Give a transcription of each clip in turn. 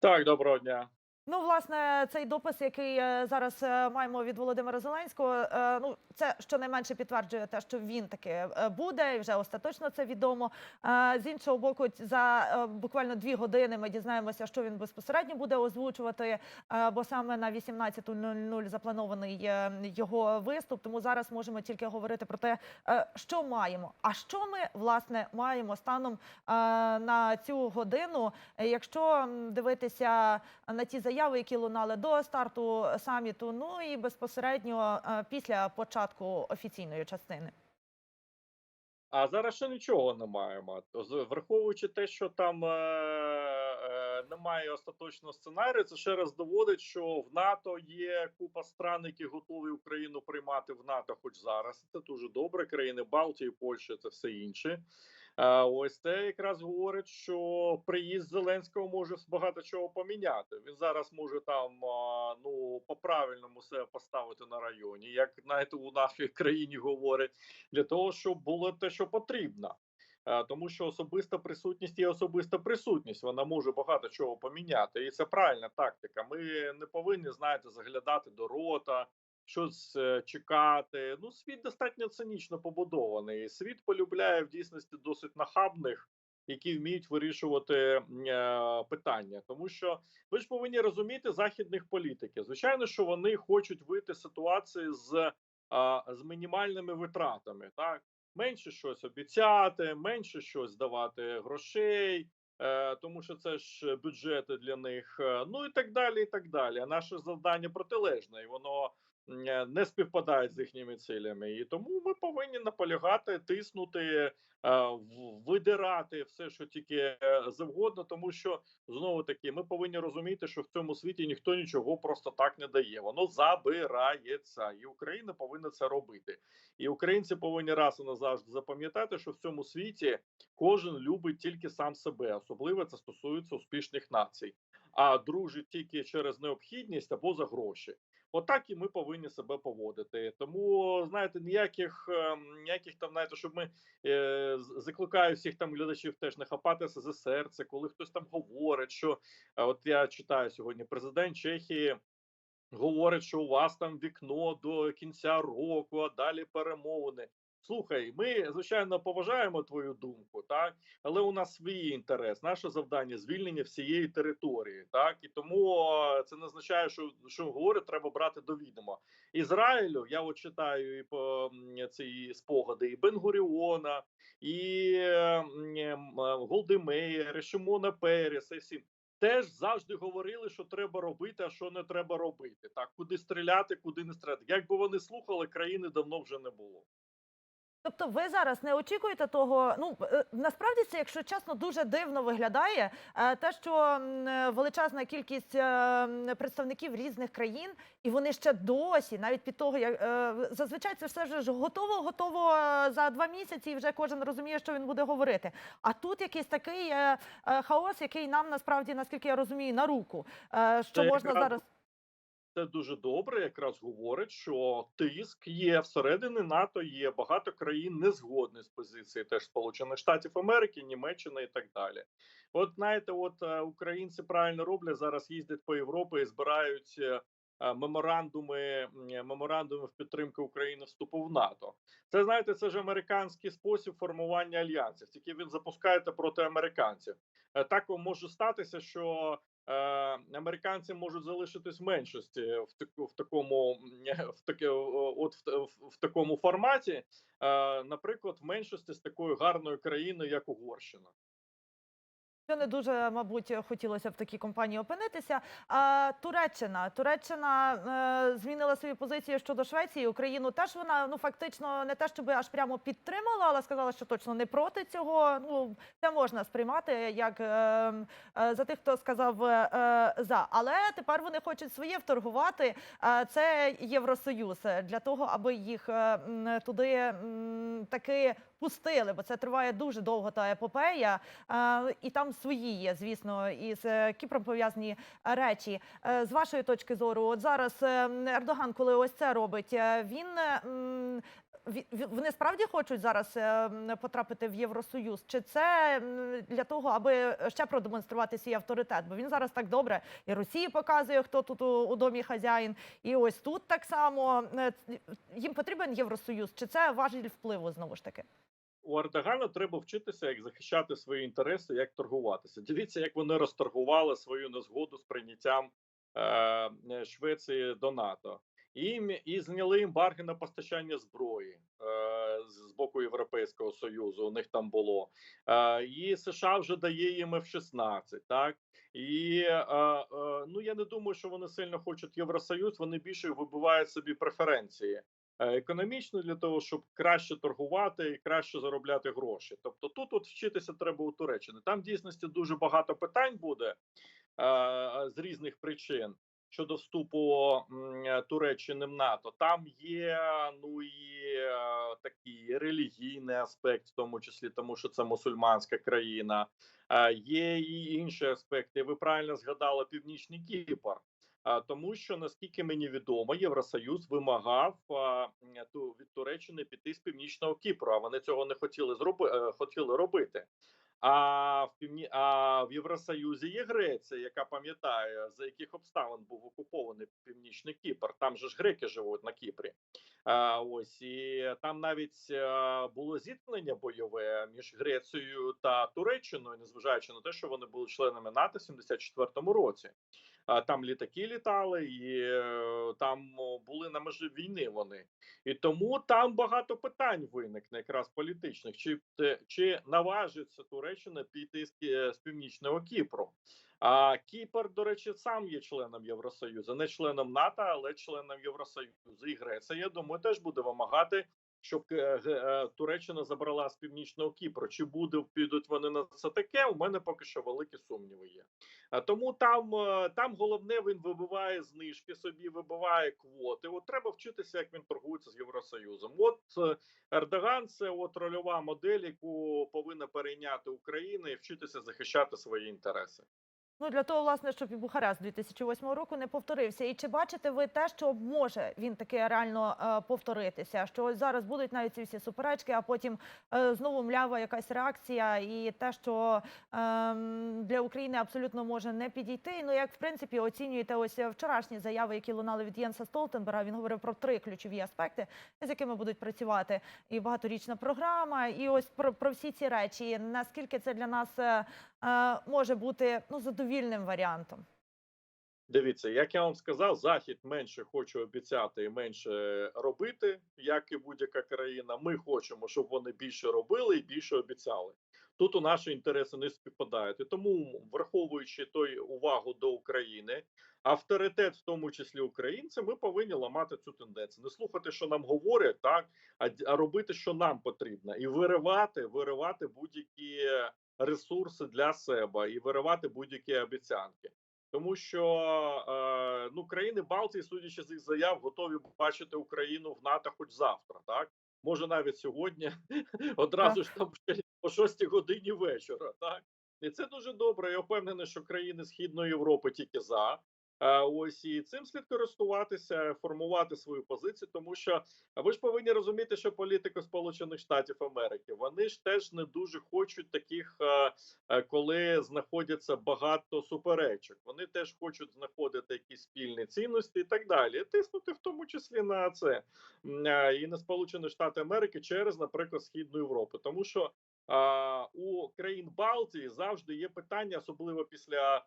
Так, доброго дня. Ну, власне, цей допис, який е, зараз е, маємо від Володимира Зеленського, е, ну це щонайменше підтверджує те, що він таки буде, і вже остаточно це відомо. З іншого боку, за буквально дві години ми дізнаємося, що він безпосередньо буде озвучувати, бо саме на 18.00 запланований його виступ. Тому зараз можемо тільки говорити про те, що маємо. А що ми власне маємо станом на цю годину, якщо дивитися на ті заяви, які лунали до старту саміту, ну і безпосередньо е, після початку офіційної частини. А зараз ще нічого не маємо. Враховуючи те, що там е, е, немає остаточного сценарію, це ще раз доводить, що в НАТО є купа стран, які готові Україну приймати в НАТО, хоч зараз. Це дуже добре. Країни Балтії, Польща, це все інше. Ось це якраз говорить, що приїзд Зеленського може багато чого поміняти. Він зараз може там ну по правильному себе поставити на районі, як знаєте, у нашій країні говорять, для того, щоб було те, що потрібно. Тому що особиста присутність є особиста присутність. Вона може багато чого поміняти, і це правильна тактика. Ми не повинні знаєте заглядати до рота, щось е, чекати. Ну, світ достатньо цинічно побудований. Світ полюбляє в дійсності досить нахабних, які вміють вирішувати е, питання. Тому що ви ж повинні розуміти західних політиків. Звичайно, що вони хочуть вийти з ситуації з, а, з мінімальними витратами, так менше щось обіцяти, менше щось давати грошей. е, Тому що це ж бюджети для них, е, ну і так далі. І так далі. А наше завдання протилежне, і воно е, не співпадає з їхніми цілями. І тому ми повинні наполягати, тиснути, е, видирати все, що тільки е, завгодно, тому що знову таки ми повинні розуміти, що в цьому світі ніхто нічого просто так не дає. Воно забирається, і Україна повинна це робити. І українці повинні раз і назавжди запам'ятати, що в цьому світі кожен любить тільки сам себе, особливо це стосується успішних націй, а дружить тільки через необхідність або за гроші. Отак і ми повинні себе поводити. Тому знаєте, ніяких ем, ніяких там, знаєте, щоб ми е, закликаю всіх там глядачів теж не хапатися за серце, коли хтось там говорить, що от я читаю сьогодні, президент Чехії говорить, що у вас там вікно до кінця року, а далі перемовини. Слухай, ми звичайно поважаємо твою думку, так але у нас свій інтерес. Наше завдання звільнення всієї території, так і тому е, це не означає, що що говорить, треба брати до відома. Ізраїлю. Я от читаю і по ці спогади і Бенгуріона, і Голди і Шимона Переса, і всі теж завжди говорили, що треба робити, а що не треба робити. Так, куди стріляти, куди не стріляти. Якби вони слухали, країни давно вже не було. Тобто, ви зараз не очікуєте того. Ну е, насправді це, якщо чесно, дуже дивно виглядає е, те, що е, величезна кількість представників різних країн, і вони ще досі, навіть під того, як зазвичай це все ж готово, готово за два місяці, і вже кожен розуміє, що він буде говорити. А тут якийсь такий хаос, який нам насправді, наскільки я розумію, на руку, що Це можна якраз зараз. Це дуже добре, якраз говорить, що тиск є всередині НАТО. Є багато країн не згодні з позиції теж Сполучених Штатів Америки, Німеччини і так далі. От знаєте, от е, українці правильно роблять зараз. Їздять по Європі і збирають е, е, меморандуми, меморандуми в підтримку України вступу в НАТО. Це знаєте, це ж американський спосіб формування альянсів. Тільки він запускаєте проти американців. Так може статися, що американці можуть залишитись в меншості в таку в такому в таке от в, в, в такому форматі, е, наприклад, в меншості з такою гарною країною, як Угорщина. Що не дуже, мабуть, хотілося в такій компанії опинитися. А Туреччина, Туреччина е, змінила свою позицію щодо Швеції. Україну теж вона ну фактично не те, щоб аж прямо підтримала, але сказала, що точно не проти цього. Ну це можна сприймати як е, е, за тих, хто сказав е, за. Але тепер вони хочуть своє вторгувати. Е, це Євросоюз е, для того, аби їх е, туди м, таки пустили, бо це триває дуже довго та епопея. Е, І там свої є, звісно, із е, Кіпром пов'язані е, речі. З вашої точки зору, от зараз Ердоган, коли ось це робить, він вони справді хочуть зараз потрапити в Євросоюз? Чи це для того, аби ще продемонструвати свій авторитет? Бо він зараз так добре і Росії показує, хто тут у, домі хазяїн, і ось тут так само їм потрібен Євросоюз? Чи це важіль впливу знову ж таки? У Ердогана треба вчитися, як захищати свої інтереси, як торгуватися. Дивіться, як вони розторгували свою незгоду з прийняттям е, Швеції до НАТО. І, і зняли ембарго на постачання зброї е, з боку Європейського союзу. У них там було е, і США вже дає їм F-16, так і е, е, ну я не думаю, що вони сильно хочуть Євросоюз. Вони більше вибивають собі преференції економічно для того, щоб краще торгувати і краще заробляти гроші. Тобто, тут от вчитися треба у Туреччини. Там в дійсності дуже багато питань буде е, з різних причин. Щодо вступу е, Туреччини в НАТО, там є ну і е, такий релігійний аспект, в тому числі тому, що це мусульманська країна. Е, Є і інші аспекти. Ви правильно згадали Північний Кіпр. Тому що наскільки мені відомо, Євросоюз вимагав від Туреччини піти з північного Кіпру. А вони цього не хотіли зроби, хотіли робити. А в півні а в Євросоюзі є Греція, яка пам'ятає за яких обставин був окупований північний Кіпр. Там же ж греки живуть на Кіпрі. Ось і там навіть а, було зіткнення бойове між Грецією та Туреччиною, незважаючи на те, що вони були членами НАТО в 74-му році. А, там літаки літали, і е, там були на межі війни. Вони і тому там багато питань виникне, якраз політичних. Чи чи наважиться Туреччина піти з, з північного Кіпру? А Кіпр, до речі, сам є членом Євросоюзу, не членом НАТО, але членом Євросоюзу. І Греція, я думаю, теж буде вимагати, щоб е, е, Туреччина забрала з північного Кіпру. Чи буде підуть вони на це таке? У мене поки що великі сумніви є. А тому там, е, там головне він вибиває знижки собі, вибиває квоти. От треба вчитися, як він торгується з Євросоюзом. От Ердоган це от рольова модель, яку повинна перейняти Україна і вчитися захищати свої інтереси. Ну для того, власне, щоб і Бухарест 2008 року не повторився. І чи бачите ви те, що може він таки реально е, повторитися? Що ось зараз будуть навіть ці всі суперечки, а потім е, знову млява якась реакція, і те, що ем, для України абсолютно може не підійти. Ну як в принципі оцінюєте ось вчорашні заяви, які лунали від Єнса Столтенберга. Він говорив про три ключові аспекти, з якими будуть працювати і багаторічна програма, і ось про, про всі ці речі. Наскільки це для нас е, е, може бути ну задовільним варіантом? Дивіться, як я вам сказав, захід менше хоче обіцяти і менше робити, як і будь-яка країна. Ми хочемо, щоб вони більше робили і більше обіцяли. Тут у наші інтереси не співпадають. І тому, враховуючи той увагу до України, авторитет, в тому числі українців, ми повинні ламати цю тенденцію. Не слухати, що нам говорять, так а робити, що нам потрібно, і виривати, виривати будь-які ресурси для себе і виривати будь-які обіцянки. Тому що е, ну країни Балтії, судячи з їх заяв, готові бачити Україну в НАТО хоч завтра, так може навіть сьогодні, одразу ж там о 6 годині вечора. Так і це дуже добре. Я впевнений, що країни Східної Європи тільки за. Е, ось і цим слід користуватися, формувати свою позицію, тому що ви ж повинні розуміти, що політика Сполучених Штатів Америки вони ж теж не дуже хочуть таких, е, е, коли знаходяться багато суперечок. Вони теж хочуть знаходити якісь спільні цінності і так далі. Тиснути в тому числі на це і на Сполучені Штати Америки через, наприклад, Східну Європу, тому що у країн Балтії завжди є питання, особливо після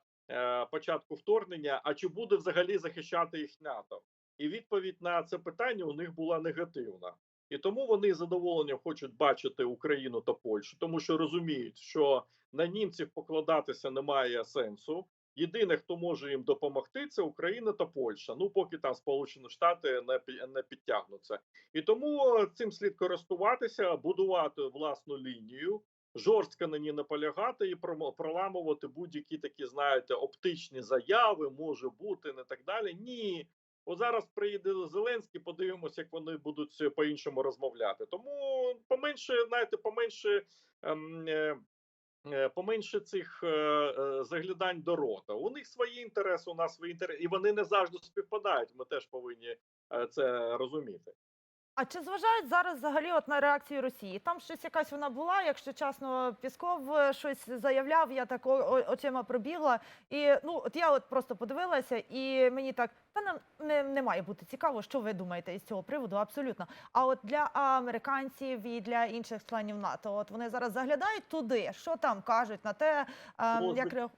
початку вторгнення. А чи буде взагалі захищати їх НАТО? І відповідь на це питання у них була негативна. І тому вони з задоволенням хочуть бачити Україну та Польщу, тому що розуміють, що на німців покладатися немає сенсу. Єдине, хто може їм допомогти, це Україна та Польща. Ну поки там Сполучені Штати не не підтягнуться. І тому цим слід користуватися, будувати власну лінію, жорстко на ній наполягати і проламувати будь-які такі, знаєте, оптичні заяви, може бути, не так далі. Ні. От зараз приїде Зеленський, подивимося, як вони будуть по-іншому розмовляти. Тому поменше, знаєте, поменше. Ем, е, е, Поменше цих е, заглядань до рота. У них свої інтереси, у нас свої інтереси, і вони не завжди співпадають. Ми теж повинні це розуміти. А чи зважають зараз взагалі от на реакцію Росії? Там щось якась вона була, якщо чесно, Пісков е, щось заявляв, я так очима пробігла. І ну от я от просто подивилася, і мені так та нам не, не має бути цікаво, що ви думаєте із цього приводу, абсолютно. А от для американців і для інших членів НАТО, от вони зараз заглядають туди, що там кажуть на те, е, як.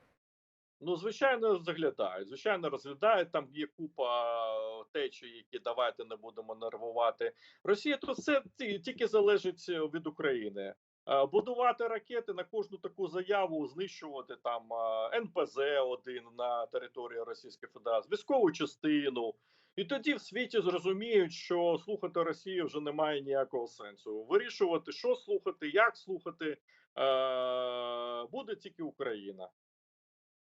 Ну, звичайно, заглядають. Звичайно, розглядають. Там є купа течій, які давайте не будемо нервувати. Росія тут все ті- тільки залежить е, від України. Е, Будувати ракети на кожну таку заяву, знищувати там е, НПЗ один на території Російської Федерації, військову частину. І тоді в світі зрозуміють, що слухати Росію вже немає ніякого сенсу. Вирішувати, що слухати, як слухати, буде тільки Україна.